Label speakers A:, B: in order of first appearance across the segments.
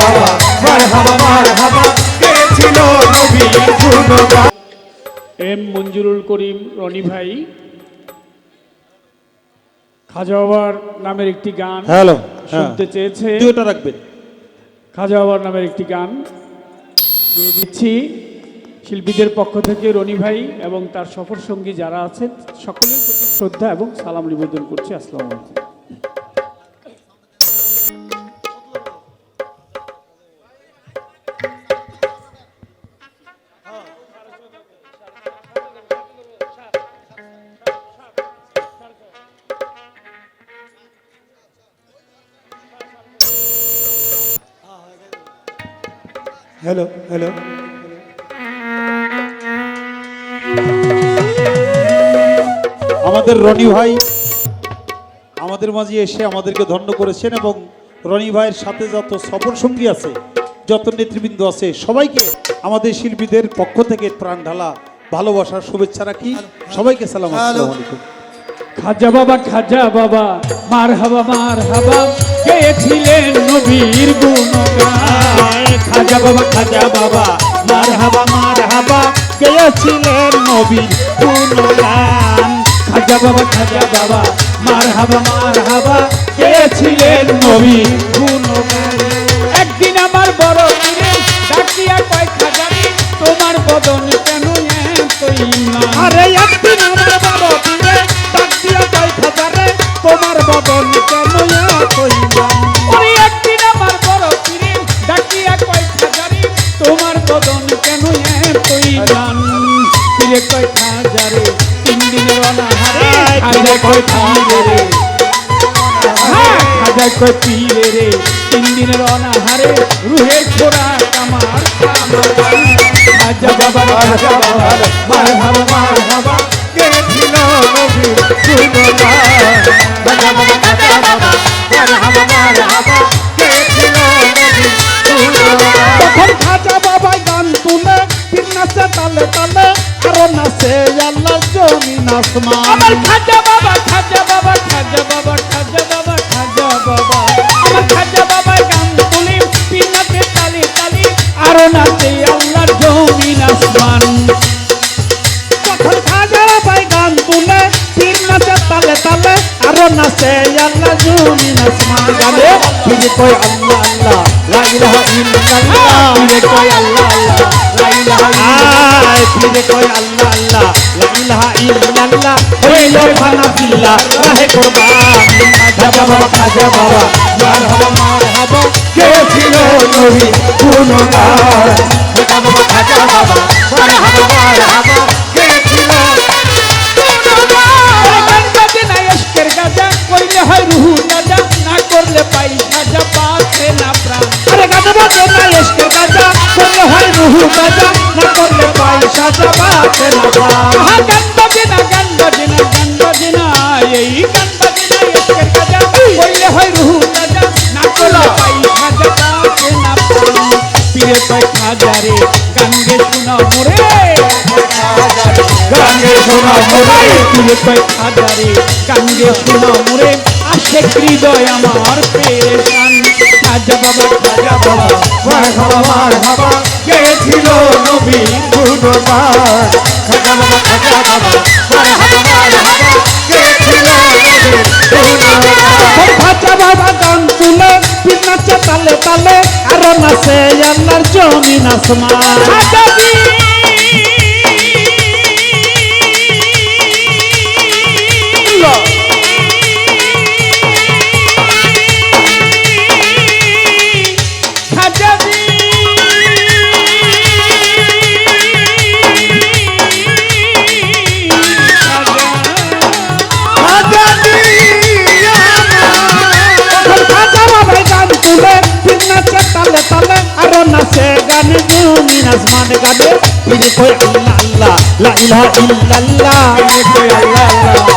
A: বাবা মার হাবা মার হাবা
B: এম মঞ্জুরুল করিম রনি ভাই। খাজা বাবার নামের একটি গান
C: হ্যালো
B: শুনতে চেয়েছে।
C: দুটো রাখবেন।
B: খাজা বাবার নামের একটি গান দিয়ে দিচ্ছি। শিল্পীদের পক্ষ থেকে রনি ভাই এবং তার সফর সঙ্গী যারা আছেন সকলের প্রতি শ্রদ্ধা এবং সালাম নিবেদন করছি। আসসালামু আলাইকুম।
C: হ্যালো হ্যালো আমাদের রনি ভাই আমাদের মাঝে এসে আমাদেরকে ধন্য করেছেন এবং রনি ভাইয়ের সাথে যত সফর সঙ্গী আছে যত নেতৃবৃন্দ আছে সবাইকে আমাদের শিল্পীদের পক্ষ থেকে প্রাণ ঢালা ভালোবাসার শুভেচ্ছা রাখি। সবাইকে সালাম আসসালামু আলাইকুম।
B: খাজা বাবা খাজা বাবা মার হাবা মার হাবা গেয়েছিলেন নবীর গুণগান?
C: খাজা বাবা খাজা বাবা মার হাবা মার হাবা গেয়েছিলেন নবীর গুণগান?
B: খাজা বাবা খাজা বাবা মার হাবা মার হাবা গেয়েছিলেন নবীর গুণগান? একদিন আমার বড় ডাকিয়া কয় খাজারি তোমার বদন
C: পীরে কয় খাজারে
B: তিন দিনের অনাহারে খাজা কয় পীরে রে? হ্যাঁ, খাজা
C: আরও নাচে আল্লাহ জমিন আসমান।
B: আমার খাজা বাবা খাজা
C: আল্লাহ জমিন আসমান গানে ফিরে কই আল্লাহ আল্লাহ লা ইলাহা ইল্লাল্লাহ। ফিরে কই আল্লাহ আল্লাহ লা ইলাহা ইল্লাল্লাহ। ফিরে কই আল্লাহ আল্লাহ লা ইলাহা ইল্লাল্লাহ। হইল ফানা বিল্লাহ রাহে কুরবান খাজা বাবা খাজা বাবা মার হাবা মার হাবা।
A: কে ছিল নবীর গুণগান খাজা বাবা খাজা বাবা মার হাবা।
B: গান গে শোনা মোরে
A: গানে শোনা মোরে
B: তুলে কয় হাজারে কান্দে শোনা মোরে আসে হৃদয় আমার পেরেশান খাজা বাবা খাজা বাবা
A: মার হাবা কে ছিল নবীর
C: জমিন আসমান নাচে তালে তালে আর নাচে গান জমিন আসমান গানে ফিরে কই আল্লাহ আল্লাহ লা ইলাহা ইল্লাল্লাহ
B: কয় আল্লাহ আল্লাহ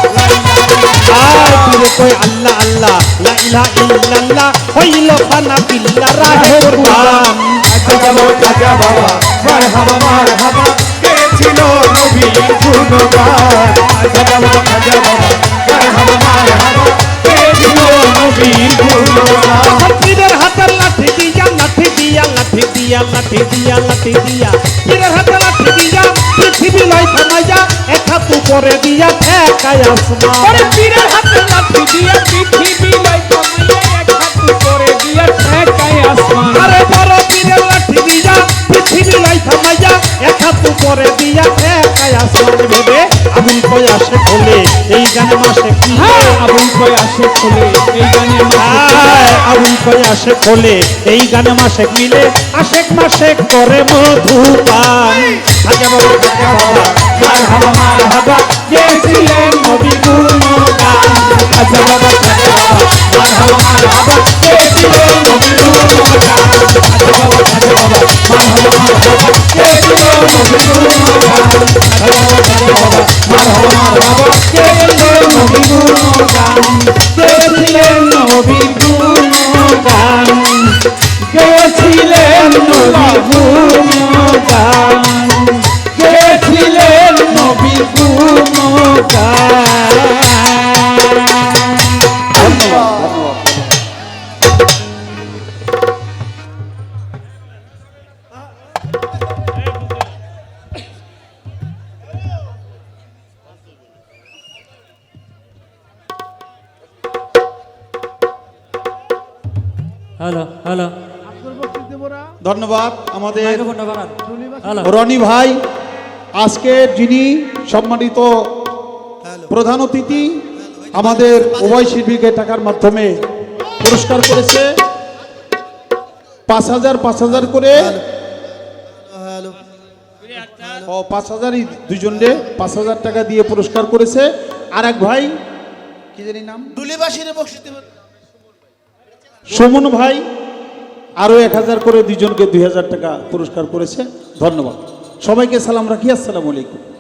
C: আর ফিরে কই আল্লাহ আল্লাহ লা ইলাহা ইল্লাল্লাহ হইল ফানা বিল্লাহ রাহে কুরবান
A: খাজা বাবা খাজা বাবা মার হাবা কে ছিল নবীর গুণগান খাজা বাবা খাজা বাবা মার হাবা কে ছিল নবীর গুণগান
C: লাঠি দিয়া। পীরের হাতে লাঠি দিয়া পৃথিবী লাই থামাইয়া এক হাত উপরে দিয়া ঠেকায় আসমান।
B: ওরে পীরের হাতে লাঠি দিয়া পৃথিবী লাই কমাইয়া এক হাত উপরে দিয়া ঠেকায় আসমান।
C: আরে বড় পীরের লাঠি দিয়া পৃথিবী লাই থামাইয়া এক হাত উপরে দিয়া ঠেকায় আসমান। ভেবে আবুল কই আসে খোলে এই গানে মাসে কি
B: হ্যাঁ আবুল কই আসে খোলে এই গানে
C: আয়, আবুল কই আসে খোলে এই গানে মাসে মিলে আশেক মাসেক করে মধুপান খাজা বাবা খাজা বাবা মার হাবা মার হাবা গেছিলেন নবী গুণগান খাজা বাবা খাজা বাবা মার হাবা মার হাবা গেছিলেন নবী গুণগান খাজা বাবা খাজা বাবা মার হাবা মার হাবা গেছিলেন নবী গুণগান খাজা বাবা খাজা বাবা মার হাবা মার
D: হ্যালো হ্যালো
A: ধন্যবাদ আমাদের রনি ভাই। আজকে যিনি সম্মানিত প্রধান অতিথি আমাদের উভয় শিল্পীকে টাকার মাধ্যমে পুরস্কার করেছে পাঁচ হাজার পাঁচ হাজার করে। ও পাঁচ হাজারই দুজনরে পাঁচ হাজার টাকা দিয়ে পুরস্কার করেছে। আর এক ভাই কি জানি নাম?
E: দুলিবাসীর
A: সুমন ভাই আরও এক হাজার করে দুজনকে দুই হাজার টাকা পুরস্কার করেছে। ধন্যবাদ। সবাইকে সালাম রাখি আসসালামু আলাইকুম।